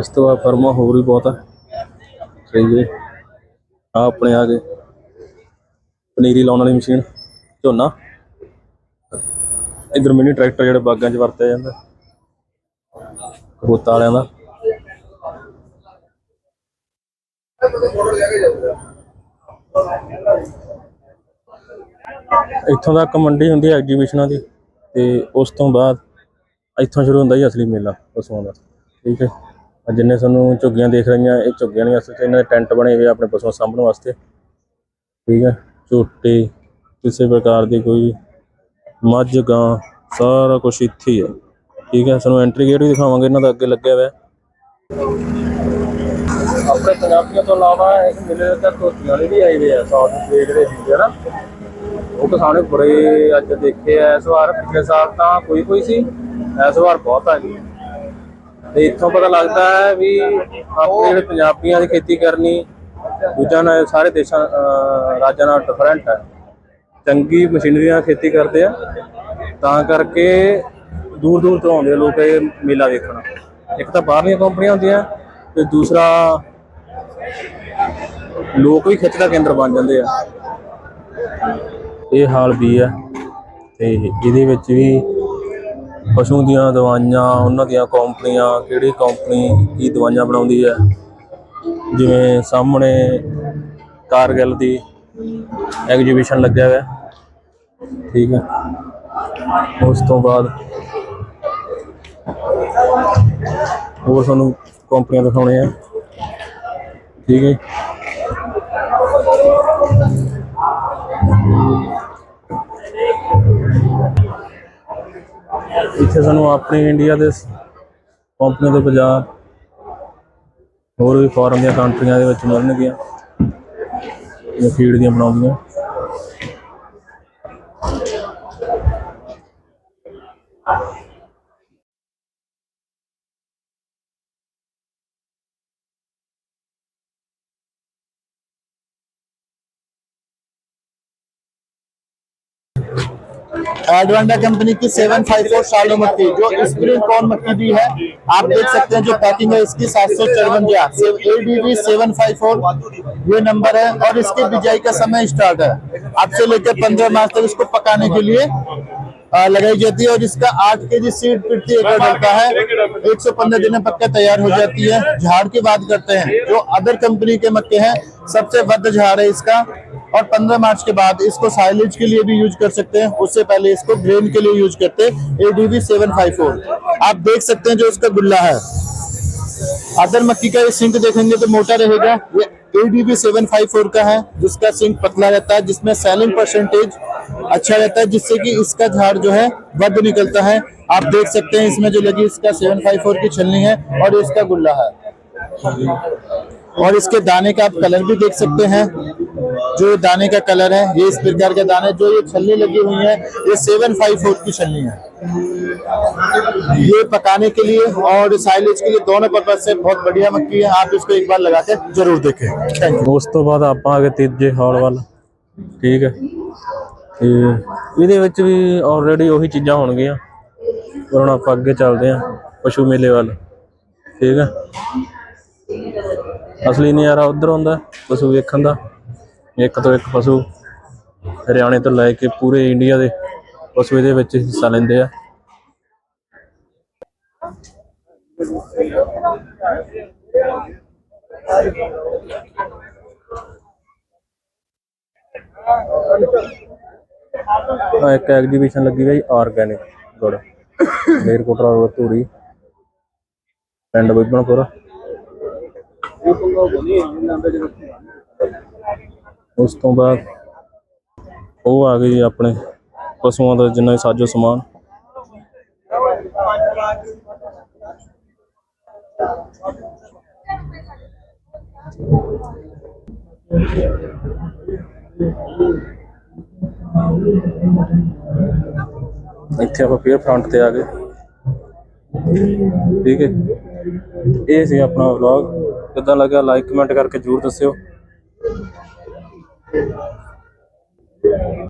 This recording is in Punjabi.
ਇਸ ਤੋਂ ਬਾਅਦ ਫਰਮਾਂ ਹੋਰ ਵੀ ਬਹੁਤ ਆ। ਸਹੀ ਹੈ ਆ ਆਪਣੇ ਆ ਗਏ ਪਨੀਰੀ ਲਾਉਣ ਵਾਲੀ ਮਸ਼ੀਨ, ਝੋਨਾ। ਇਧਰ ਮਿਨੀ ਟਰੈਕਟਰ ਜਿਹੜੇ ਬਾਗਾਂ 'ਚ ਵਰਤਿਆ ਜਾਂਦਾ। ਕਬੂਤਾਂ ਵਾਲਿਆਂ ਦਾ। ਇੱਥੋਂ ਤੱਕ ਮੰਡੀ ਹੁੰਦੀ ਹੈ ਐਗਜੀਬਿਸ਼ਨਾਂ ਦੀ। ਤੇ ਉਸ ਤੋਂ ਬਾਅਦ ਇੱਥੋਂ ਸ਼ੁਰੂ ਹੁੰਦਾ ਜੀ ਅਸਲੀ ਮੇਲਾ, ਪਸ਼ੂਆਂ ਦਾ। ਠੀਕ ਹੈ। ਆਹ ਜਿੰਨੇ ਤੁਹਾਨੂੰ ਝੁੱਗੀਆਂ ਦੇਖ ਰਹੀਆਂ, ਇਹ ਝੁੱਗੀਆਂ ਨਹੀਂ ਅਸਲ 'ਚ ਇਹਨਾਂ ਦੇ ਟੈਂਟ ਬਣੇ ਹੋਏ ਆ ਆਪਣੇ ਪਸ਼ੂਆਂ ਸਾਂਭਣ ਵਾਸਤੇ। ਠੀਕ ਹੈ ਝੋਟੇ ਕਿਸੇ ਪ੍ਰਕਾਰ ਦੀ ਕੋਈ ਮੱਝ, ਗਾਂ, ਸਾਰਾ ਕੁਝ ਇੱਥੇ ਹੀ ਹੈ ਠੀਕ ਹੈ ਸਾਨੂੰ ਐਂਟਰੀ ਗੇਟ ਵੀ ਦਿਖਾਵਾਂਗੇ, ਇਹਨਾਂ ਦਾ ਅੱਗੇ ਲੱਗਿਆ ਹੋਇਆ। ਆਪਣੇ ਪੰਜਾਬੀਆਂ ਤੋਂ ਇਲਾਵਾ ਇਸ ਮੇਲੇ ਤਾਂ ਧੋਤੀਆਂ ਵਾਲੇ ਵੀ ਆਏ ਹੋਏ ਆ ਸਾਊਥ ਦੇ ਜਿਹੜੇ ਹੁੰਦੇ ਨਾ ਉਹ ਕਿਸਾਨੇ ਬੜੇ ਅੱਜ ਦੇਖੇ ਆ, ਇਸ ਵਾਰ ਪਿਛਲੇ ਸਾਲ ਤਾਂ ਕੋਈ ਕੋਈ ਸੀ, ਇਸ ਵਾਰ ਬਹੁਤ ਆ ਗਈ ਤੇ ਇੱਥੋਂ ਪਤਾ ਲੱਗਦਾ ਹੈ ਵੀ ਆਪਣੇ ਜਿਹੜੇ ਪੰਜਾਬੀਆਂ ਦੀ ਖੇਤੀ ਕਰਨੀ, ਦੂਜਿਆਂ ਨਾਲ ਸਾਰੇ ਦੇਸ਼ਾਂ ਰਾਜਾਂ ਨਾਲ ਡਿਫਰੈਂਟ ਹੈ। ਚੰਗੀ ਮਸ਼ੀਨਰੀ ਨਾਲ ਖੇਤੀ ਕਰਦੇ ਆ, ਤਾਂ ਕਰਕੇ ਦੂਰ ਦੂਰ ਤੋਂ ਆਉਂਦੇ ਆ ਲੋਕ ਇਹ ਮੇਲਾ ਵੇਖਣ। ਇੱਕ ਤਾਂ ਬਾਹਰਲੀਆਂ ਕੰਪਨੀਆਂ ਹੁੰਦੀਆਂ, ਤੇ ਦੂਸਰਾ ਲੋਕ ਵੀ ਖਿੱਚ ਦਾ ਕੇਂਦਰ ਬਣ ਜਾਂਦੇ ਆ। ਇਹ ਹਾਲ ਵੀ ਹੈ ਤੇ ਇਹਦੇ ਵਿੱਚ ਵੀ ਪਸ਼ੂ ਦੀਆਂ ਦਵਾਈਆਂ, ਉਹਨਾਂ ਦੀਆਂ ਕੰਪਨੀਆਂ, ਕਿਹੜੀ ਕੰਪਨੀ ਕੀ ਦਵਾਈਆਂ ਬਣਾਉਂਦੀ ਹੈ? ਜਿਵੇਂ ਸਾਹਮਣੇ ਕਾਰਗਿਲ ਦੀ ਐਗਜੀਬਿਸ਼ਨ ਲੱਗਿਆ ਹੋਇਆ। ਠੀਕ ਹੈ। ਉਸ ਤੋਂ ਬਾਅਦ ਹੋਰ ਤੁਹਾਨੂੰ ਕੰਪਨੀਆਂ ਦਿਖਾਉਣੇ ਆ ਠੀਕ ਹੈ। ਇੱਥੇ ਸਾਨੂੰ ਆਪਣੀ ਇੰਡੀਆ ਦੇ ਕੰਪਨੀ ਦੇ ਬਾਜ਼ਾਰ ਹੋਰ ਵੀ ਫੋਰਨ ਦੀਆਂ ਕੰਟਰੀਆਂ ਦੇ ਵਿੱਚ ਮਿਲਣਗੀਆਂ ਇਹ ਫੀਡ ਦੀਆਂ ਬਣਾਉਂਦੀਆਂ। एडवांडा कंपनी की 754 शालो मक्की जो स्प्रिंग कॉर्न मक्की दी है। आप देख सकते हैं जो पैकिंग है, इसकी सात सौ चौवंजा एडीवी सेवन फाइव फोर ये नंबर है, और इसके बिजाई का समय स्टार्ट है। अब से लेकर पंद्रह मार्च तक इसको पकाने के लिए लगाई जाती है, और इसका आठ के जी सीड प्रति एकड़ डलता है। एक सौ पंद्रह दिन में पक्का तैयार हो जाती है। झाड़ की बात करते हैं, जो अदर कंपनी के मक्के हैं, सबसे बद झाड़ है इसका। और 15 मार्च के बाद इसको साइलेज के लिए भी यूज़ कर सकते हैं। उससे पहले इसको ग्रेन के लिए यूज़ करते हैं। एडीवी सेवन फाइव फोर आप देख सकते हैं जो इसका गुल्ला है। अदर मक्की का ये सिंक देखेंगे तो मोटा रहेगा। ये एडीवी सेवन फाइव फोर का है, जिसका सिंक पतला रहता है, जिसमें सेलिंग परसेंटेज अच्छा रहता है, जिससे कि इसका झाड़ जो है वध निकलता है। आप देख सकते हैं इसमें जो लगी, इसका सेवन फाइव फोर की छलनी है और इसका गुल्ला है। और इसके दाने का आप कलर भी देख सकते हैं। जो ये दाने का कलर है ये इस प्रकार के दाने जो ये छलनी लगी हुई है ये सेवन फाइव फोर की छलनी है ये पकाने के लिए और साइलेज के लिए दोनों पर्पज से बहुत बढ़िया मक्की है आप इसको एक बार लगा के जरूर देखें थैंक यू ਉਸ ਤੋਂ ਬਾਅਦ ਆਪਾਂ ਆ ਗਏ ਤੀਜੇ ਹਾਲ ਵੱਲ ਠੀਕ ਹੈ ਤੇ ਇਹਦੇ ਵਿੱਚ ਵੀ ਆਲਰੇਡੀ ਉਹੀ ਚੀਜ਼ਾਂ ਹੋਣਗੀਆਂ ਪਰ ਹੁਣ ਆਪਾਂ ਅੱਗੇ ਚੱਲਦੇ ਹਾਂ ਪਸ਼ੂ ਮੇਲੇ ਵੱਲ ਠੀਕ ਹੈ ਅਸਲੀ ਨਜ਼ਾਰਾ ਉਧਰ ਹੁੰਦਾ ਪਸ਼ੂ ਵੇਖਣ ਦਾ ਇੱਕ ਤੋਂ ਇੱਕ ਪਸ਼ੂ ਹਰਿਆਣੇ ਤੋਂ ਲੈ ਕੇ ਪੂਰੇ ਇੰਡੀਆ ਦੇ ਪਸ਼ੂ ਇਹਦੇ ਵਿੱਚ ਹਿੱਸਾ ਲੈਂਦੇ ਆ। ਆਹ ਇੱਕ ਐਗਜੀਬਿਸ਼ਨ ਲੱਗੀ ਹੋਈ ਆਰਗੈਨਿਕ ਗੁੜ ਮੇਰਕੋਟਰਾ ਰੋਡ, ਧੂਰੀ, ਪਿੰਡ ਬਿਬਨਪੁਰ। ਉਸ ਤੋਂ ਬਾਅਦ ਉਹ ਆ ਗਏ ਜੀ ਆਪਣੇ ਪਸ਼ੂਆਂ ਦਾ ਜਿੰਨਾ ਸਾਜੋ ਸਮਾਨ। ਇੱਥੇ ਆਪਾਂ ਫੇਰ ਫਰੰਟ ਤੇ ਆ ਗਏ। ਠੀਕ ਹੈ। ਇਹ ਸੀ ਆਪਣਾ ਵਲੌਗ ਕਿੱਦਾਂ ਲੱਗਾ ਲਾਈਕ ਕਮੈਂਟ ਕਰਕੇ ਜਰੂਰ ਦੱਸਿਓ। Thank you.